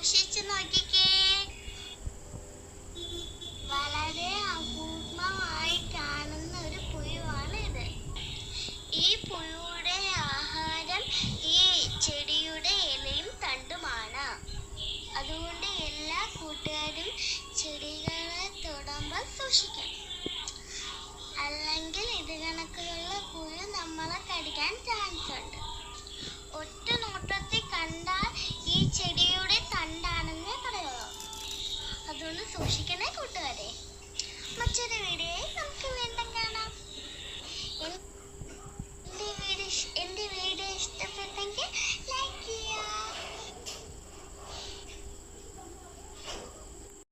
സൂക്ഷിച്ചു നോക്കിക്കേ വളരെ അപൂർണമായി കാണുന്ന ഒരു പുഴുവാണ് ഇത് ഈ പുഴുവിടെ ആഹാരം ഈ ചെടിയുടെ ഇലയും തണ്ടുമാണ്. അതുകൊണ്ട് എല്ലാ കൂട്ടുകാരും ചെടികളെ തൊടുമ്പോൾ സൂക്ഷിക്കണം. സൂക്ഷിക്കണേ കൂട്ടുകാരെ. മറ്റൊരു വീഡിയോ